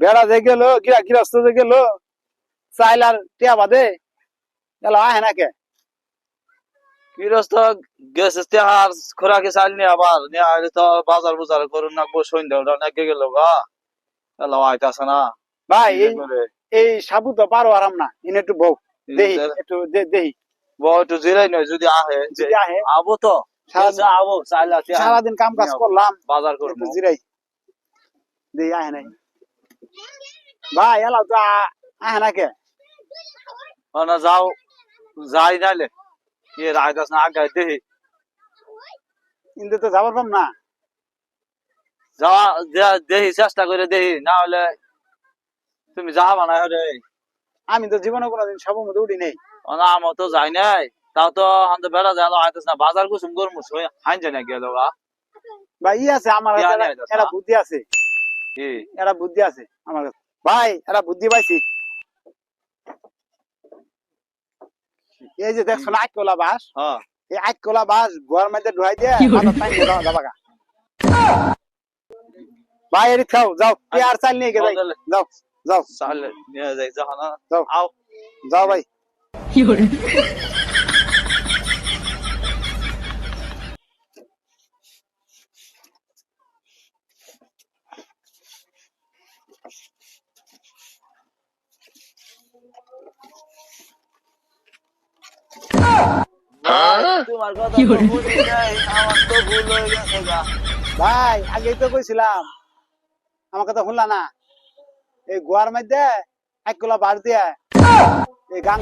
বেড়া যে গেল গিরা গৃহস্থ যে গেল চাইল আর টিয়া বাদে গেল আহে না কে। গৃহস্থ গেছে তেহার খোরাকি চাল নিয়ে আবার নিয়ে আইলে তো বাজার বুজার করুন না বসে সন্ধ্যা নাকি গেল গা। এলা আইতাছে না। ভাই এই সাবু তো পারো আরাম না ইনে একটু বউ দেহি একটু দে- দেহি। বউ একটু জিরাই নয় যদি আহে যদি আহে আবো তো সারাদিন কাম কাজ করলাম বাজার করব। জিরাই। দেহি আহে নাই ভাই এলা তো আহে না কে না যাও যাই নাইলে এ আইতাস না আগে দেখি কিন্তু তো যাবার পাম না যাওয়া দে- দেখি চেষ্টা করে দেখি না হলে তুমি যাবা না রে আমি তো জীবনে কোনোদিন সবার মধ্যে উঠি নেই না আমার তো যাই নাই তাও তো হাতে বেড়া যায় আইতাস না বাজার কুসুম করমু হাইন জানা গেল ভাই ই আছে আমার বুদ্ধি আছে কি? একটা বুদ্ধি আছে আমার কাছে। ভাই একটা বুদ্ধি পাইছি। এই যে দেখছ না আট কলা বাস? হ্যাঁ। এই আট কলা বাস গোয়ার মধ্যে ঢুয়াই দিয়ে মাথার টাইম দিয়ে দাও যাবা ভাই এদিক খাও যাও। তুই আর চাল নিয়ে গে তাহলে যাও যাও। চালে নিয়ে যাই যাও আও। যাও ভাই। তোমার কথা তো বুঝি আমার তো ভুল হয়ে গেছে ভাই আগেই তো কইছিলাম আমার কথা শুনলা না। এই গোয়ার মধ্যে একগুলা বাড়তে দিয়ে এই গান